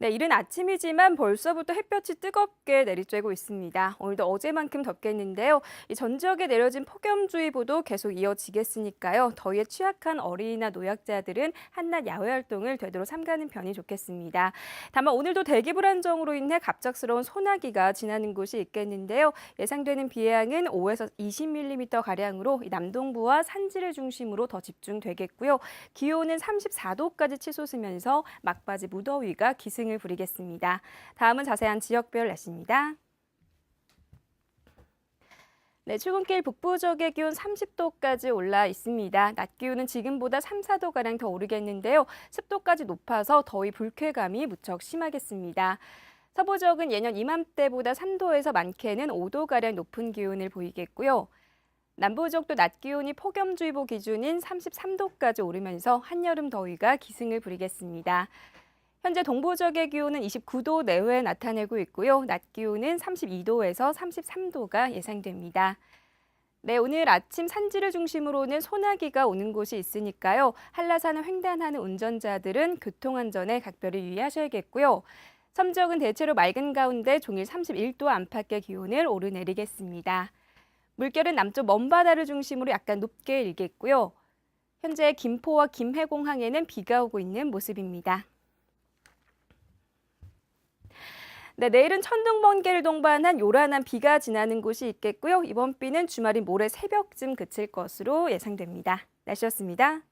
네, 이른 아침이지만 벌써부터 햇볕이 뜨겁게 내리쬐고 있습니다. 오늘도 어제만큼 덥겠는데요. 이전 지역에 내려진 폭염주의보도 계속 이어지겠으니까요. 더위에 취약한 어린이나 노약자들은 한낮 야외 활동을 되도록 삼가는 편이 좋겠습니다. 다만 오늘도 대기 불안정으로 인해 갑작스러운 소나기가 지나는 곳이 있겠는데요. 예상되는 비 양은 5에서 20mm 가량으로 남동부와 산지를 중심으로 더 집중되겠고요. 기온은 34도까지 치솟으면서 막바지 무더위가 기승 을 부리겠습니다. 다음은 자세한 지역별 날씨입니다. 네, 출근길 북부 지역의 기온 30도까지 올라 있습니다. 낮 기온은 지금보다 3, 4도가량 더 오르겠는데요. 습도까지 높아서 더위 불쾌감이 무척 심하겠습니다. 서부 지역은 예년 이맘때보다 3도에서 많게는 5도가량 높은 기온을 보이겠고요. 남부 지역도 낮 기온이 폭염주의보 기준인 33도까지 오르면서 한여름 더위가 기승을 부리겠습니다. 현재 동부 지역의 기온은 29도 내외에 나타내고 있고요. 낮 기온은 32도에서 33도가 예상됩니다. 네, 오늘 아침 산지를 중심으로는 소나기가 오는 곳이 있으니까요. 한라산을 횡단하는 운전자들은 교통안전에 각별히 유의하셔야겠고요. 섬 지역은 대체로 맑은 가운데 종일 31도 안팎의 기온을 오르내리겠습니다. 물결은 남쪽 먼바다를 중심으로 약간 높게 일겠고요. 현재 김포와 김해공항에는 비가 오고 있는 모습입니다. 네, 내일은 천둥 번개를 동반한 요란한 비가 지나는 곳이 있겠고요. 이번 비는 주말인 모레 새벽쯤 그칠 것으로 예상됩니다. 날씨였습니다.